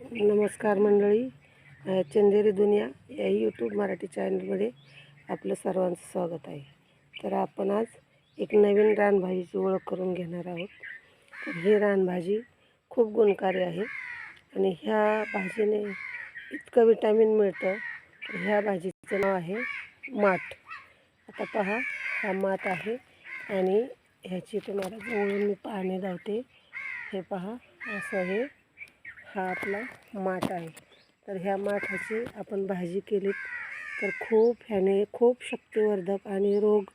नमस्कार मंडळी. चंदेरी दुनिया या यूट्यूब मराठी चॅनलमध्ये आपलं सर्वांचं स्वागत आहे. तर आपण आज एक नवीन रानभाजीची ओळख करून घेणार आहोत. तर ही रानभाजी खूप गुणकारी आहे आणि ह्या भाजीने इतकं विटॅमिन मिळतं. ह्या भाजीचं नाव आहे माठ. आता पहा हा माठ आहे आणि ह्याची तुम्हाला जवळून मी पाहणे धावते हे पहा असं हे हा आपला माठ आहे. तर ह्या माठाची आपण भाजी केलीत तर खूप ह्याने खूप शक्तिवर्धक आणि रोग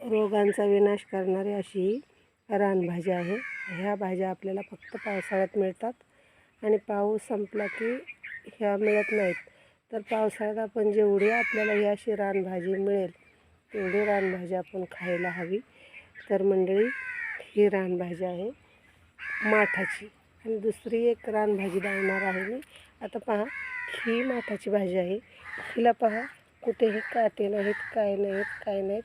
रोगांचा विनाश करणारी अशी ही रानभाजी आहे. ह्या भाज्या आपल्याला फक्त पावसाळ्यात मिळतात आणि पाऊस संपला की ह्या मिळत नाहीत. तर पावसाळ्यात आपण जेवढी आपल्याला ही अशी रानभाजी मिळेल तेवढी रानभाजी आपण खायला हवी. तर मंडळी ही रानभाजी आहे माठाची. आणि दुसरी एक रानभाजी लावणार आहे मी. आता पहा ही माठाची भाजी आहे. हिला पहा कुठेही काटे नाहीत काय नाहीत काय नाहीत.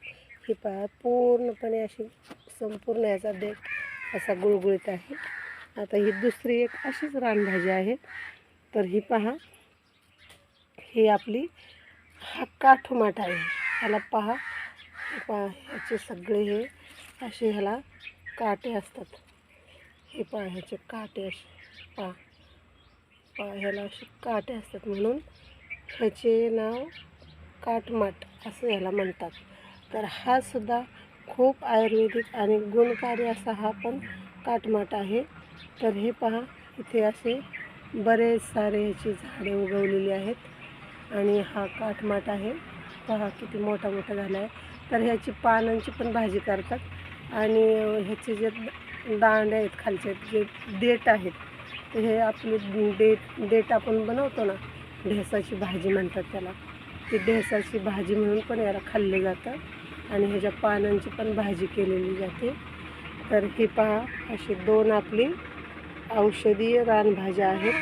ही पहा पूर्णपणे अशी संपूर्ण याचा देठ असा गुळगुळीत आहे. आता ही दुसरी एक अशीच रानभाजी आहे. तर ही पहा ही आपली हा काठोमाठ आहे. ह्याला पहा पहा ह्याचे सगळे हे असे ह्याला काटे असतात. हे पहा ह्याचे काटे असे पहा. पहा ह्याला असे काटे असतात म्हणून ह्याचे नाव काटमाट असं ह्याला म्हणतात. तर हा सुद्धा खूप आयुर्वेदिक आणि गुणकारी असा हा पण काटमाट आहे. तर हे पहा इथे असे बरेच सारे ह्याची झाडे उगवलेली आहेत आणि हा काटमाट आहे. पहा किती मोठा मोठा झाला आहे. तर ह्याची पानांची पण भाजी करतात आणि ह्याचे जे दांडे आहेत खालचे जे देठ आहेत तर हे आपले देठ देठ आपण बनवतो ना ढेसाची भाजी म्हणतात त्याला. ती ढेसाची भाजी म्हणून पण याला खाल्लं जातं आणि ह्याच्या पानांची पण भाजी केलेली जाते. तर हे पहा अशी दोन आपली औषधीय रानभाज्या आहेत.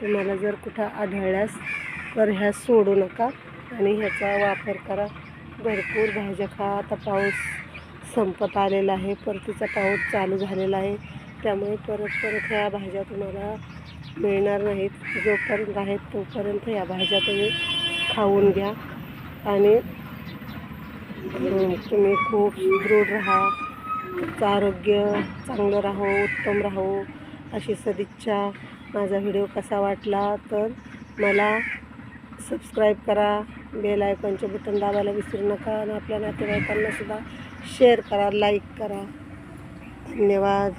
तुम्हाला जर कुठं आढळल्यास तर ह्या सोडू नका आणि ह्याचा वापर करा. भरपूर भाज्या खा आता पाऊस संपत आलेला आहे. परतीचा पाऊस चालू झालेला आहे. त्यामुळे परत परत ह्या भाज्या तुम्हाला मिळणार नाहीत. जोपर्यंत आहेत तोपर्यंत या भाज्या तुम्ही खाऊन घ्या. आणि तुम्ही खूप दृढ राहा. तुमचं आरोग्य चांगलं राहो उत्तम राहो. अशी सदिच्छा. माझा व्हिडिओ कसा वाटला तर मला सबस्क्राईब करा. बेल आयकॉनचे बटन दाबायला विसरू नका. आणि आपल्या नातेवाईकांनासुद्धा शेअर करा लाईक करा. धन्यवाद.